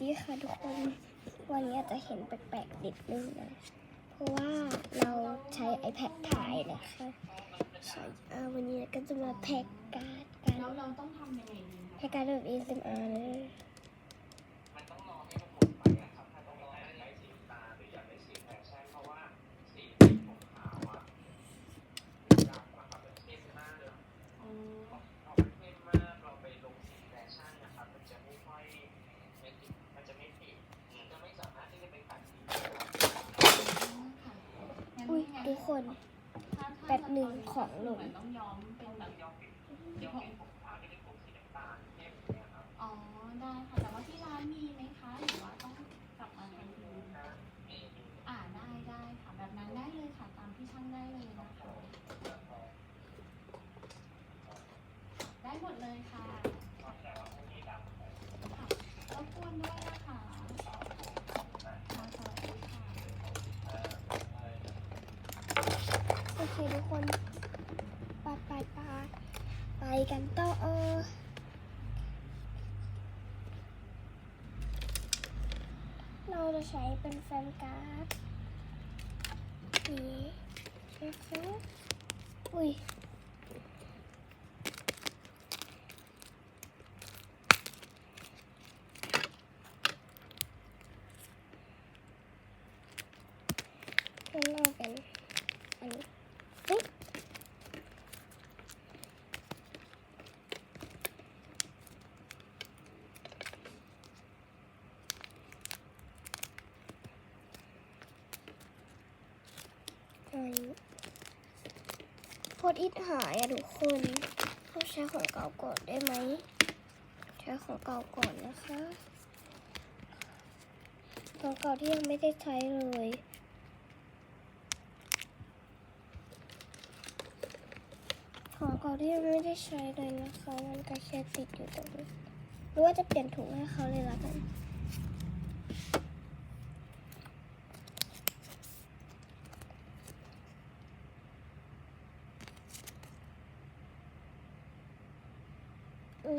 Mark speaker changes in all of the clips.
Speaker 1: ดีค่ะทุกคน วันนี้อาจจะเห็นแปลกๆนิดนึงนะ เพราะว่าเราใช้ iPad ถ่ายนะคะใช่เอ่อวันนี้ก็จะมาแพ็กการ์ดกัน
Speaker 2: แล้วเราต้องทำยังไงดีคะ
Speaker 1: แพ็กการ์ดแบบ ASMR นะ
Speaker 3: นต้องรอให้มันหมดไปอะครับถ้าต้องรอให้ได้สีตาหรืออยากได้สีแฟชั่นเพราะว่าสีผมขาวอะยากกว่าครับเป็นเข้มมากเลย
Speaker 2: อ๋อ
Speaker 3: เอาไปเข้มมากเราไปลงสีแฟชั่นนะครับ มันจะไม่ค่อยไม่ติดมันจะไม่ติดมันจะไม่สามารถที่จะไปตัดสีได้
Speaker 2: ค่ะงั้น
Speaker 1: อุ้ย
Speaker 2: งั้น
Speaker 1: ทุกคนแป๊บหนึ่งของหล่น
Speaker 2: เหมือนต้องอ๋
Speaker 3: อ
Speaker 2: ได้ค่ะ แต่ว่าที่ร้านมีไหมคะ หรือว่าต้องกลับมาทำเอง
Speaker 3: นะมีมี
Speaker 2: อ่าได้ได้ค่ะ แบบนั้นได้เลยค่ะ ตามที่ช่างได้เลยนะคะ ได้หมดเลยค่ะ
Speaker 3: แต่ว่าพวกนี้ดำ
Speaker 2: ค่ะรบกวนด้วยนะคะค่ะสวัสดีค่ะ
Speaker 1: โอ เคทุกคนไปไปไปไปกันต่อเออเราจะใช้เป็นแฟนการ์ดนี่เช็คะอุ้ย ข้างนอกเป็นอันนี้เฮ้ยอันนี้ โคตรอิดหายอะทุกคนเขาใช้ของเก่าก่อนได้ไหม ใช้ของเก่าก่อนนะคะของเก่าที่ยังไม่ได้ใช้เลยของเก่าที่ยังไม่ได้ใช้เลยนะคะ มันก็แค่ติดอยู่ตรงนี้หรือว่าจะเปลี่ยนถุงให้เขาเลยละกัน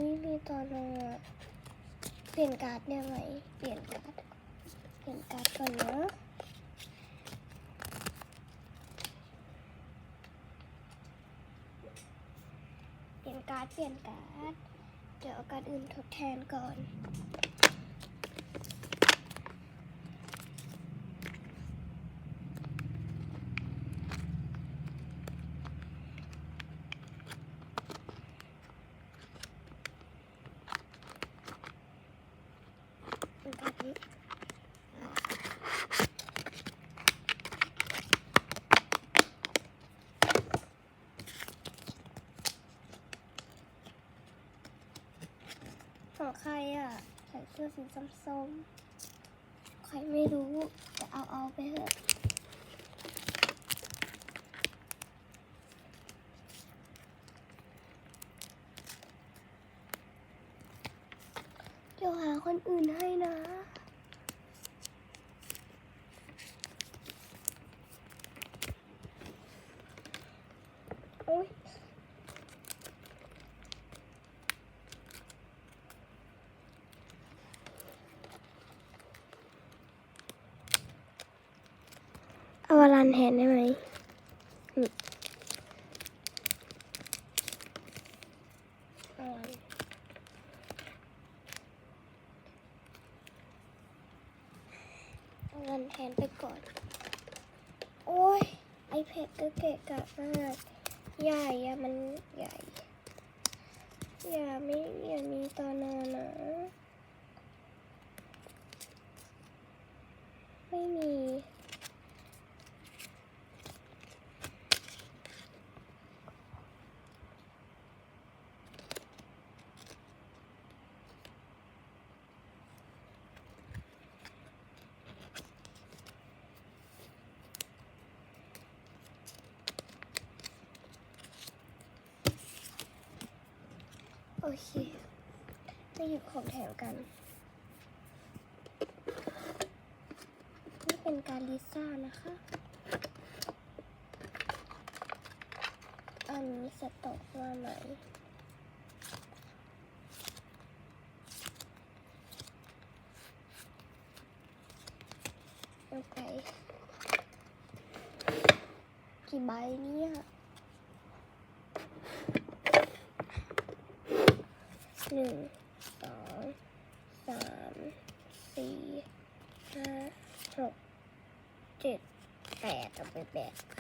Speaker 1: นี้มีตอนลงอะเปลี่ยนการ์ดได้ไหม เปลี่ยนการ์ด เปลี่ยนการ์ดก่อนนะเปลี่ยนการ์ด เปลี่ยนการ์ด เดี๋ยวเอาการ์ดอื่นทดแทนก่อนการ์ดนี้ ของใครอะใส่เสื้อสีส้มๆใครไม่รู้จะเอาเอาไปเถอะเดี๋ยวหาคนอื่นให้นะโอ๊ยเอาวาลั นแทนได้ไหมเงินแทนไปก่อน โอ้ย ไอแพดก็เกะกะมาก ใหญ่อะมันใหญ่ อย่าไม่อย่ามีตอนนอนนะ ไม่มี อเคมาหยิบของแถมกัน นี่เป็นการลิซ่านะคะ อันนี้สต็อกมาใหม่เอาไปกี่ใบเนี่ย หนึ่งสองสามสี่ห้าหกเจ็ดแปดเอาไปแปดใบ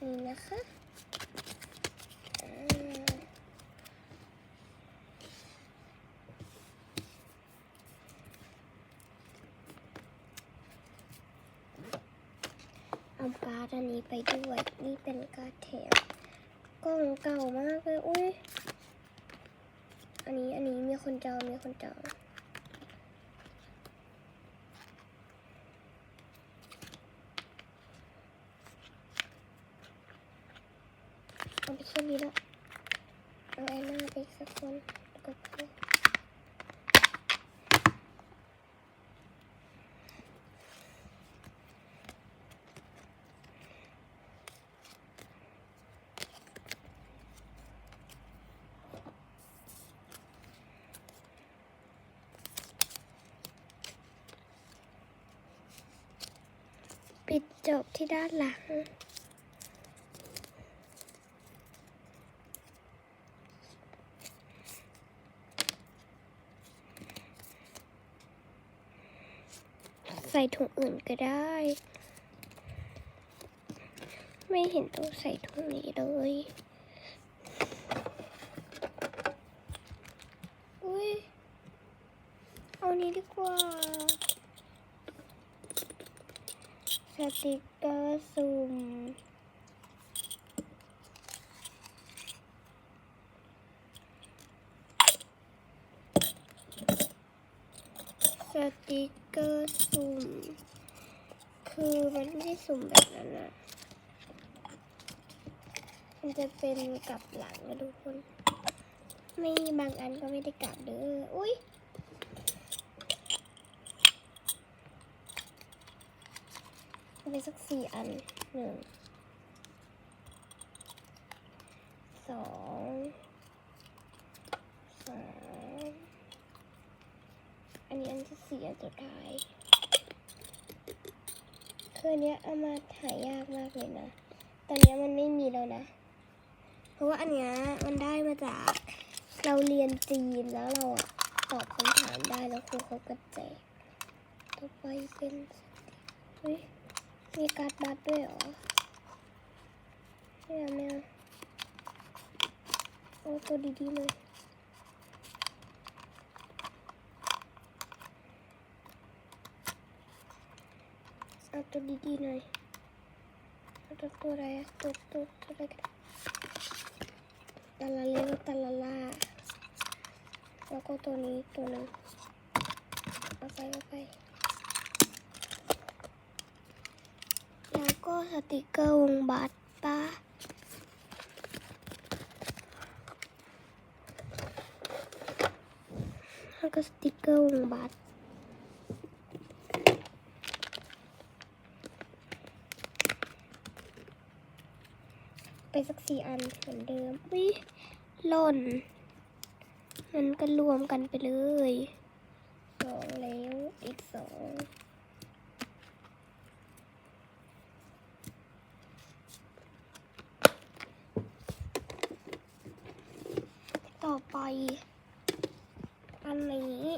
Speaker 1: นี่นะคะอ่าเอาการ์ดอันนี้ไปด้วย นี่เป็นการ์ดแถมกล้องเก่ามากเลย อุ้ย อันนี้อันนี้มีคนจองมีคนจองเอาไปแค่นี้ละเอาแอนนาไปสักคนก็พอ ปิดจบที่ด้านหลัง ใส่ถุงอื่นก็ได้ ไม่เห็นต้องใส่ถุงนี้เลยอุ้ยเอานี้ดีกว่า ส ติกเกอร์สุ่มสติกเกอร์สุ่ม คือมันไม่ได้สุ่มแบบนั้นนะมันจะเป็นกลับหลังนะทุกคน ไม่บางอันก็ไม่ได้กลับเด้อ อุ้ย เอา ไปสักสี่อันหนึ่งสองสามอันนี้อันที่สี่อันสุดท้ายคืออันเนี้ยเอามาถ่ายยากมากเลยนะ ตอนนี้มันไม่มีแล้วนะ เพราะว่าอันเนี้ยมันได้มาจากเราเรียนจีนแล้วเราอะตอบคำถามได้แล้วครูเขาก็แจกต่อไปเป็นเฮ้ย มีการ์ดบัตรด้วยเหรอไม่เอาไม่เอาเอาตัวดีๆเลยเอาตัวดีๆหน่อยเอาตัวตัวอะไรอะตัวตัวตัวอะไรกันตาลาเลวตาลาล่าแล้วก็ตัวนี้ตัวหนึงเอาไปเอาไป แล้วก็สติกเกอร์วงบัตรป้าแล้วก็สติกเกอร์วงบัตรไปสักสี่อันเหมือนเดิมวิล่นมันก็รวมกันไปเลยสองแล้วอีกสอง ต่ อันนี้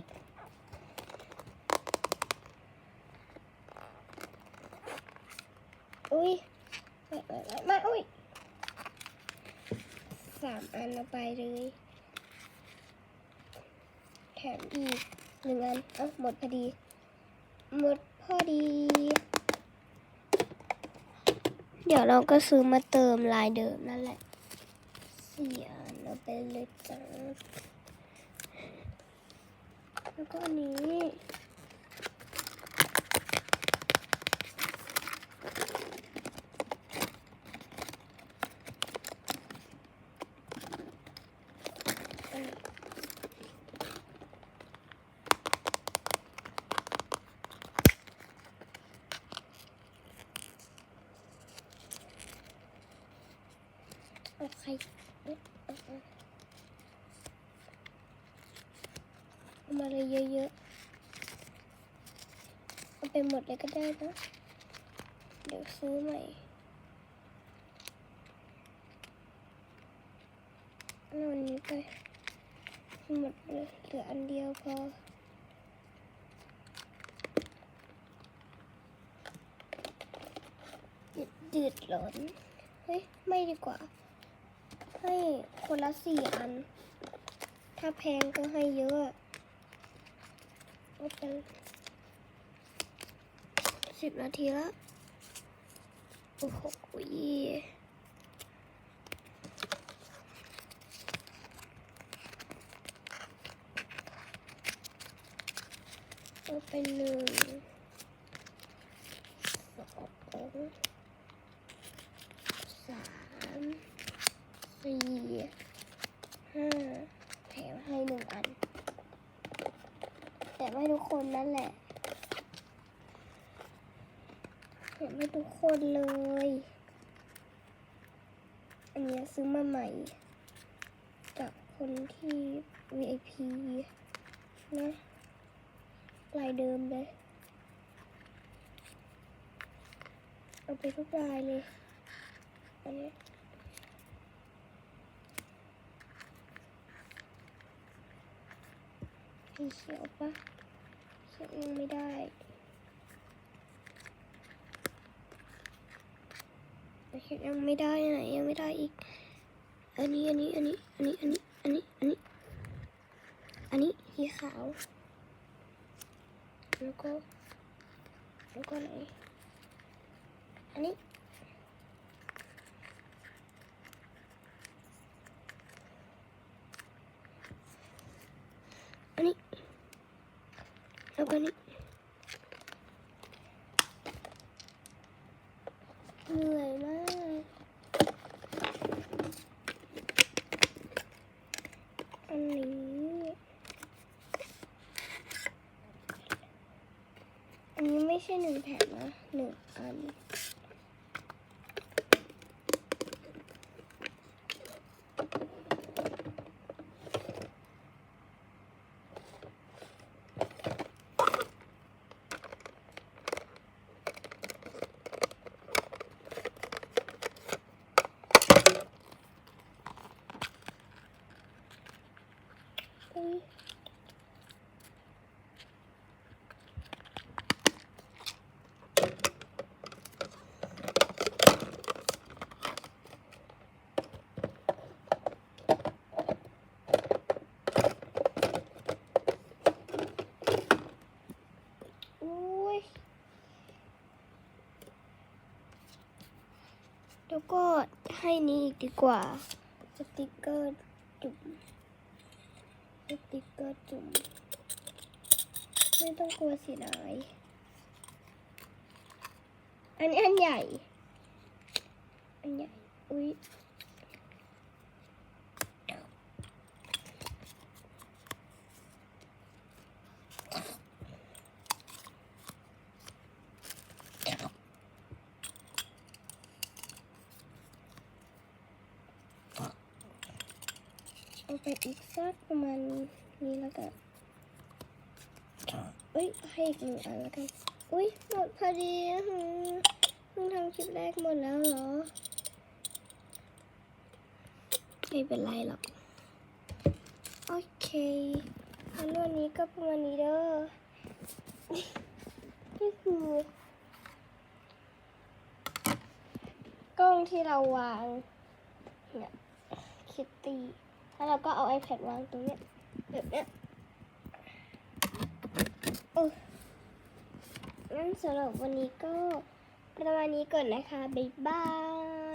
Speaker 1: อุ้ยไม่ไม่ไม่ไม่อุ้ยสามอันเอาไปเลยแถมอีกหนึ่งอันเอ้าหมดพอดี หมดพอดี เดี๋ยวเราก็ซื้อมาเติมลายเดิมนั่นแหละเสีย ไปเลยจ้าแล้วก็อันนี้ โอเคเอ๊ะเอาเอา เอามาเลยเยอะๆเอาเอาไปหมดเลยก็ได้นะเดี๋ยวซื้อใหม่เอาอันนี้ไปหมดเลยเหลืออันเดียวพอเดือดร้อนเฮ้ย ไม่ดีกว่า ให้คนละสี่อัน ถ้าแพงก็ให้เยอะ เอาไปสิบนาทีแล้ว โอ้โหเอาไปหนึ่งสองสามสี่ห้าแถมให้หนึ่งอัน แต่ไม่ทุกคนนั่นแหละแถมให้ทุกคนเลย อันนี้ซื้อมาใหม่ จากคนที่ VIP นะลายเดิมเลย เอาไปทุกลายเลย อันนี้สีเขียวปะ ยังไม่ได้เขียวยังไม่ได้ไหนยังไม่ได้อีก อันนี้อันนี้อันนี้อันนี้อันนี้อันนี้อันนี้อันนี้สีขาวแล้วก็แล้วก็ไหนอันนี้นี้ แล้วก็นี่เหนื่อยมากอันนี้อันนี้ไม่ใช่หนึ่งแผ่นนะหนึ่งอัน แล้วก็ให้นี่ดีกว่า สติกเกอร์จุ่ม สติ๊กเกอร์จุ่มไม่ต้องกลัวเสียดายอันนี้อันใหญ่ อันใหญ่ อุ้ย เอาไปอีกสักประมาณนี้แล้วกันเอ้ยให้อีกหนึ่งอันแล้วกันอุ้ยหมดพอดีหืมเพิ่งทำคลิปแรกหมดแล้วเหรอ ไม่เป็นไรหรอก โอเคอันวันนี้ก็ประมาณนี้เด้อนี่คือกล้องที่เราวางเนี่ยคิตตี้ แล้วเราก็เอา iPad วางตรงเนี้ยแบบเนี้ยเอองั้นสำหรับวันนี้ก็ประมาณนี้ก่อนนะคะ บ๊ายบาย